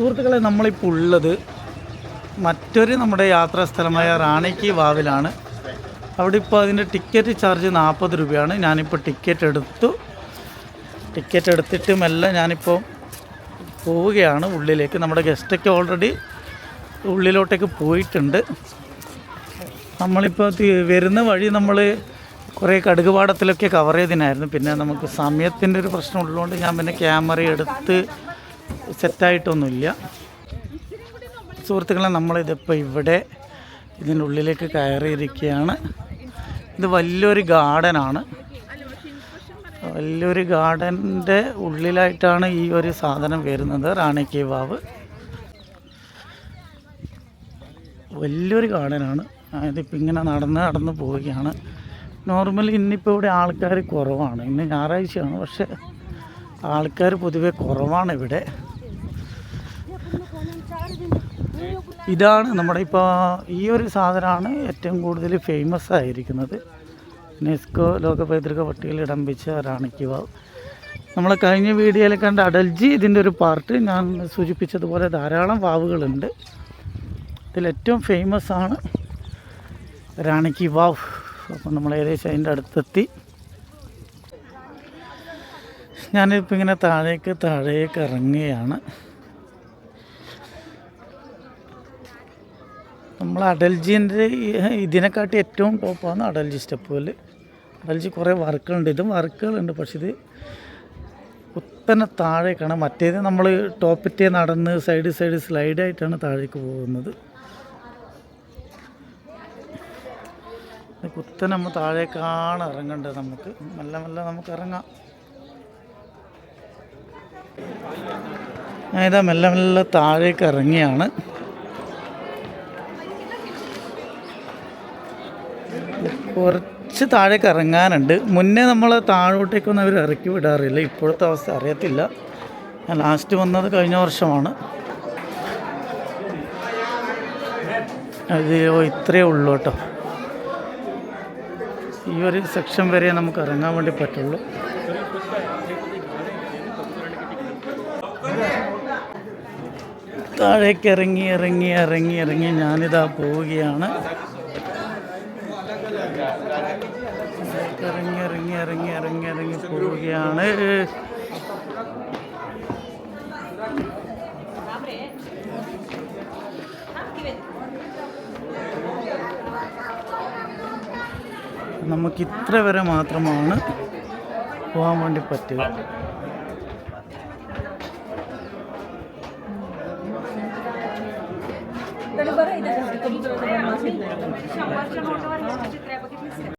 സുഹൃത്തുക്കളെ നമ്മളിപ്പോൾ ഉള്ളത് മറ്റൊരു നമ്മുടെ യാത്രാ സ്ഥലമായ റാണിക്ക് വാവിലാണ്. അവിടെ ഇപ്പോൾ അതിന്റെ ടിക്കറ്റ് ചാർജ് നാൽപ്പത് രൂപയാണ്. ഞാനിപ്പോൾ ടിക്കറ്റ് എടുത്തു. ടിക്കറ്റ് എടുത്തിട്ട് മെല്ലെ ഞാനിപ്പോൾ പോവുകയാണ് ഉള്ളിലേക്ക്. നമ്മുടെ ഗസ്റ്റൊക്കെ ഓൾറെഡി ഉള്ളിലോട്ടേക്ക് പോയിട്ടുണ്ട്. നമ്മളിപ്പോൾ വരുന്ന വഴി നമ്മൾ കുറേ കടുകുപാടത്തിലൊക്കെ കവർ ചെയ്തിനായിരുന്നു പിന്നെ നമുക്ക് സമയത്തിന്റെ ഒരു പ്രശ്നം ഉള്ളതുകൊണ്ട് ഞാൻ പിന്നെ ക്യാമറ എടുത്ത് സെറ്റായിട്ടൊന്നുമില്ല. സുഹൃത്തുക്കളെ നമ്മളിതിപ്പോൾ ഇവിടെ ഇതിന്റെ ഉള്ളിലേക്ക് കയറിയിരിക്കുകയാണ്. ഇത് വലിയൊരു ഗാർഡനാണ്. വലിയൊരു ഗാർഡന്റെ ഉള്ളിലായിട്ടാണ് ഈ ഒരു സാധനം വരുന്നത് റാണി വാവ് വലിയൊരു ഗാർഡനാണ്. അതിപ്പോൾ ഇങ്ങനെ നടന്ന് നടന്ന് പോവുകയാണ്. നോർമലി ഇന്നിപ്പോൾ ഇവിടെ ആൾക്കാർ കുറവാണ്. ഇന്ന് ഞായറാഴ്ചയാണ് പക്ഷേ ആൾക്കാർ പൊതുവെ കുറവാണ് ഇവിടെ. ഇതാണ് നമ്മുടെ ഇപ്പോൾ ഈ ഒരു സാധനമാണ് ഏറ്റവും കൂടുതൽ ഫേമസ് ആയിരിക്കുന്നത്. യുനെസ്കോ ലോക പൈതൃക പട്ടികയിൽ ഇടം വെച്ച റാണിക്ക് വാവ് നമ്മൾ കഴിഞ്ഞ വീഡിയോയിൽ കണ്ട അടൽജി ഇതിന്റെ ഒരു പാർട്ട് ഞാൻ സൂചിപ്പിച്ചതുപോലെ ധാരാളം വാവുകളുണ്ട്. ഇതിലേറ്റവും ഫേമസ് ആണ് റാണിക്കി വാവ് അപ്പം നമ്മൾ ഏകദേശം അതിന്റെ അടുത്തെത്തി. ഞാനിപ്പോൾ ഇങ്ങനെ താഴേക്ക് താഴേക്ക് ഇറങ്ങുകയാണ്. നമ്മൾ അടൽജീന്റെ ഇതിനെക്കാട്ടി ഏറ്റവും ടോപ്പാണ് അടൽജി സ്റ്റെപ്പുകൾ അടൽജി കുറേ വർക്കുകളുണ്ട്. ഇതും വർക്കുകളുണ്ട് പക്ഷെ ഇത് കുത്തനെ താഴേക്കാണ്. മറ്റേത് നമ്മൾ ടോപ്പിറ്റേ നടന്ന് സൈഡ് സൈഡ് സ്ലൈഡായിട്ടാണ് താഴേക്ക് പോകുന്നത്. കുത്തൻ നമ്മൾ താഴേക്കാണ് ഇറങ്ങേണ്ടത് നമുക്ക്. മെല്ലെ മെല്ലെ നമുക്ക് ഇറങ്ങാം. ഇതാ മെല്ലെ മെല്ലെ താഴേക്ക് ഇറങ്ങിയാണ്. കുറച്ച് താഴേക്ക് ഇറങ്ങാനുണ്ട്. മുന്നേ നമ്മൾ താഴോട്ടേക്കൊന്നും അവർ ഇറക്കി വിടാറില്ല. ഇപ്പോഴത്തെ അവസ്ഥ അറിയത്തില്ല. ഞാൻ ലാസ്റ്റ് വന്നത് കഴിഞ്ഞ വർഷമാണ്. അത് ഓ ഇത്രയേ ഉള്ളൂ കേട്ടോ. ഈ ഒരു സെക്ഷൻ വരെ നമുക്ക് ഇറങ്ങാൻ വേണ്ടി പറ്റുള്ളൂ. താഴേക്ക് ഇറങ്ങി ഇറങ്ങി ഇറങ്ങി ഇറങ്ങി ഞാനിതാ പോവുകയാണ്. ഇറങ്ങി ഇറങ്ങി ഇറങ്ങി ഇറങ്ങി ഇറങ്ങി പോവുകയാണ് നമുക്ക് ഇത്ര വരെ മാത്രമാണ് പോകാൻ വേണ്ടി പറ്റുക Dali बरं इथं कबूतर शंभरच्या नोटवर चित्र बघितलीस का?